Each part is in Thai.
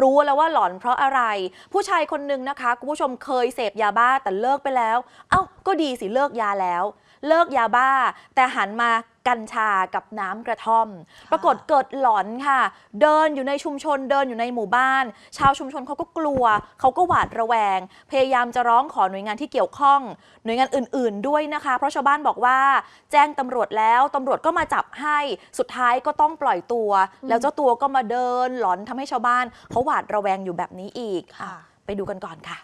รู้แล้วว่าหลอนเพราะอะไร ผู้ชายคนนึงนะคะคุณผู้ชมเคยเสพยาบ้าแต่เลิกไปแล้ว เอ้าก็ดีสิเลิกยาแล้ว เลิกยาบ้า แต่หันมากัญชากับน้ำกระท่อม ปรากฏเกิดหลอนค่ะ เดินอยู่ในชุมชนเดินอยู่ในหมู่บ้าน ชาวชุมชนเขาก็กลัว เขาก็หวาดระแวง พยายามจะร้องขอหน่วยงานที่เกี่ยวข้อง หน่วยงานอื่น ๆ ด้วยนะคะ เพราะชาวบ้านบอกว่า แจ้งตำรวจแล้วตำรวจก็มาจับให้ สุดท้ายก็ต้องปล่อยตัว แล้วเจ้าตัวก็มาเดินหลอนทำให้ชาวบ้านเขาหวาดระแวงอยู่แบบนี้อีกค่ะอะไปดูกันก่อนค่ะ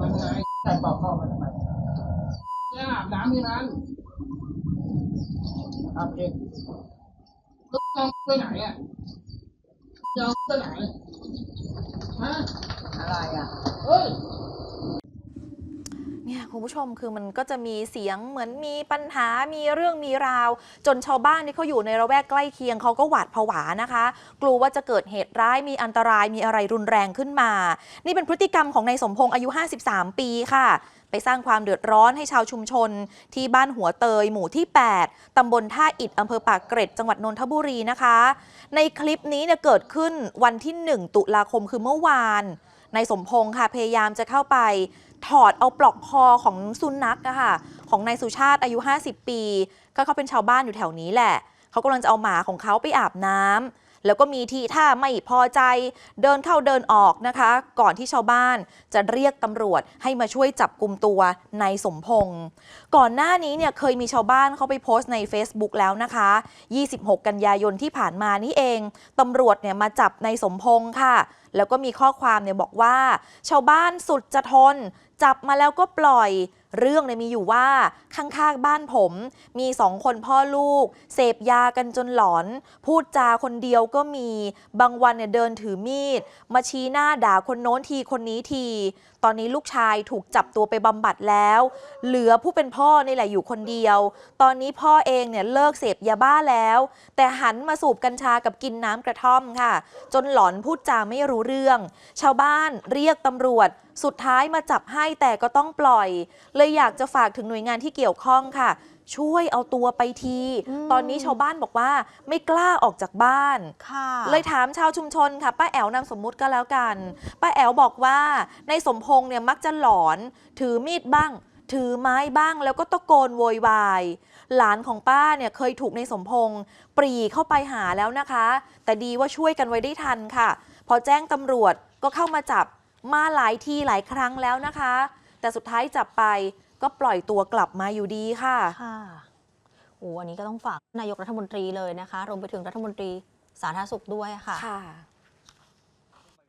มันไงใส่ปอกเข้ามาทำไม เนี่ยอาบน้ำที่นั้นอาบเองแล้วจะไปไหนอะจะไปไหนฮะอะไรอะเฮ้ยเนี่ย คุณผู้ชมคือมันก็จะมีเสียงเหมือนมีปัญหามีเรื่องมีราว จนชาวบ้านที่เขาอยู่ในระแวกใกล้เคียงเขาก็หวาดผวานะคะ กลัวว่าจะเกิดเหตุร้ายมีอันตรายมีอะไรรุนแรงขึ้นมา นี่เป็นพฤติกรรมของนายสมพงษ์อายุ 53 ปีค่ะไปสร้างความเดือดร้อนให้ชาวชุมชน ที่บ้านหัวเตย หมู่ที่ 8ตำบลท่าอิฐอำเภอปากเกร็ด จังหวัดนนทบุรีนะคะ ในคลิปนี้เนี่ยเกิดขึ้นวันที่ 1 ตุลาคมคือเมื่อวาน นายสมพงษ์ค่ะพยายามจะเข้าไป ถอดเอาปลอกคอของสุนัขอะค่ะของนายสุชาติอายุ 50 ปี ก็เขาเป็นชาวบ้านอยู่แถวนี้แหละ เขากำลังจะเอาหมาของเขาไปอาบน้ำ แล้วก็มีทีท่าไม่พอใจเดินเข้าเดินออกนะคะ ก่อนที่ชาวบ้านจะเรียกตำรวจให้มาช่วยจับกลุ่มตัวนายสมพงษ์ก่อนหน้านี้เนี่ยเคยมีชาวบ้านเขาไปโพสต์ใน Facebook แล้วนะคะ 26 กันยายนที่ผ่านมานี่เองตำรวจเนี่ยมาจับนายสมพงษ์ค่ะ แล้วก็มีข้อความเนี่ยบอกว่า ชาวบ้านสุดจะทน จับมาแล้วก็ปล่อย เรื่องเนี่ยมีอยู่ว่าข้างๆบ้านผม มีสองคนพ่อลูก เสพยากันจนหลอน พูดจาคนเดียวก็มี บางวันเนี่ยเดินถือมีด มาชี้หน้าด่าคนโน้นทีคนนี้ที ตอนนี้ลูกชายถูกจับตัวไปบำบัดแล้ว เหลือผู้เป็นพ่อนี่แหละอยู่คนเดียว ตอนนี้พ่อเองเนี่ยเลิกเสพยาบ้าแล้ว แต่หันมาสูบกัญชากับกินน้ำกระท่อมค่ะ จนหลอนพูดจาไม่รู้เรื่อง ชาวบ้านเรียกตำรวจ สุดท้ายมาจับให้แต่ก็ต้องปล่อย เลยอยากจะฝากถึงหน่วยงานที่เกี่ยวข้องค่ะ ช่วยเอาตัวไปทีอืมตอนนี้ชาวบ้านบอกว่าไม่กล้าออกจากบ้านค่ะเลยถามชาวชุมชนค่ะป้าแอ๋วนามสมมุติก็แล้วกัน ป้าแอ๋วบอกว่าในสมพงษ์เนี่ยมักจะหลอน ถือมีดบ้าง ถือไม้บ้างแล้วก็ตะโกนโวยวายหลานของป้าเนี่ยเคยถูกในสมพงษ์ปรีเข้าไปหาแล้วนะคะ แต่ดีว่าช่วยกันไว้ได้ทันค่ะ พอแจ้งตำรวจก็เข้ามาจับ มาหลายทีหลายครั้งแล้วนะคะ แต่สุดท้ายจับไปก็ปล่อยตัวกลับมาอยู่ดีค่ะค่ะโอ้อันนี้ก็ต้องฝากนายกรัฐมนตรีเลยนะคะ รวมไปถึงรัฐมนตรีสาธารณสุขด้วยค่ะ ค่ะ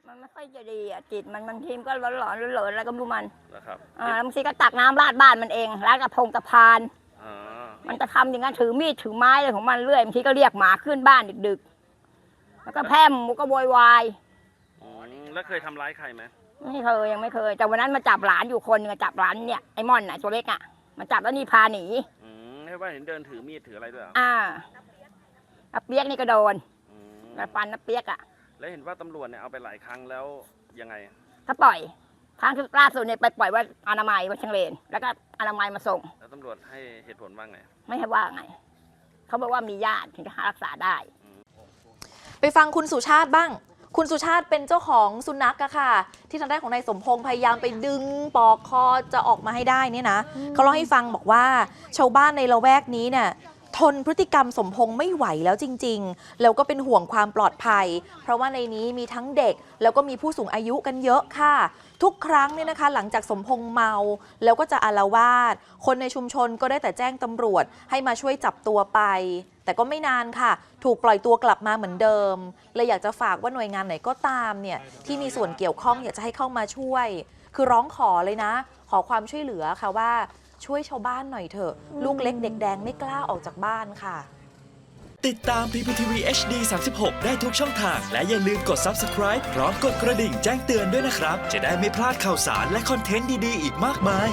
มันไม่ค่อยจะดีอะจิตมันบางทีมันก็หลอนหลอนๆเหลินๆอะไรก็ไม่รู้มันนะครับอ่าแล้วบางทีก็ตักน้ำราดบ้านมันเองราดกระพงกระพาน อ่ามันจะทำอย่างนั้นถือมีดถือไม้อะไรของมันเรื่อยบางทีก็เรียกหมาขึ้นบ้านดึกๆ แล้วก็แพร่มก็โวยวายอืม แล้วเคยทำร้ายใครไหมไม่เคยยังไม่เคย แต่วันนั้นมาจับหลานอยู่คนหนึงอะจับหลานเนี่ยไอ้ม่อนน่ะตัวเล็กอะมาจับแล้วนี่พาหนี อืมให้ว่าเห็นเดินถือมีดถืออะไรด้วยเหรออ่าอาเปียกนี่ก็โดนอืมกระฟันอาเปียกอะ แล้วเห็นว่าตำรวจเนี่ยเอาไปหลายครั้งแล้วยังไง ถ้าปล่อยครั้งล่าสุดเนี่ยไปปล่อยไว่าอนามัยวัดเชียงเลน แล้วก็อนามัยมาส่ง แล้วตำรวจให้เหตุผลว่าไง ไม่ให้ว่าไง เขาบอกว่ามีญาติถึงจะรักษาได้ ไปฟังคุณสุชาติบ้าง คุณสุชาติเป็นเจ้าของสุนัขอะค่ะ ที่ทางด้านของนายสมพงษ์พยายามไปดึงปอกคอจะออกมาให้ได้เนี่ยนะเขาเล่าให้ฟังบอกว่าชาวบ้านในละแวกนี้เนี่ยทนพฤติกรรมสมพงษ์ไม่ไหวแล้วจริง ๆ แล้วก็เป็นห่วงความปลอดภัย เพราะว่าในนี้มีทั้งเด็ก แล้วก็มีผู้สูงอายุกันเยอะค่ะ ทุกครั้งเนี่ยนะคะ หลังจากสมพงษ์เมา แล้วก็จะอาละวาดคนในชุมชนก็ได้แต่แจ้งตำรวจให้มาช่วยจับตัวไป แต่ก็ไม่นานค่ะ ถูกปล่อยตัวกลับมาเหมือนเดิม เลยอยากจะฝากว่าหน่วยงานไหนก็ตามเนี่ยที่มีส่วนเกี่ยวข้องอยากจะให้เข้ามาช่วย คือร้องขอเลยนะ ขอความช่วยเหลือค่ะว่าช่วยชาวบ้านหน่อยเถอะ ลูกเล็กเด็กแดงไม่กล้าออกจากบ้านค่ะ ติดตาม PPTV HD 36 ได้ทุกช่องทาง และอย่าลืมกด Subscribe พร้อมกดกระดิ่งแจ้งเตือนด้วยนะครับ จะได้ไม่พลาดข่าวสารและคอนเทนต์ดี ๆ อีกมากมาย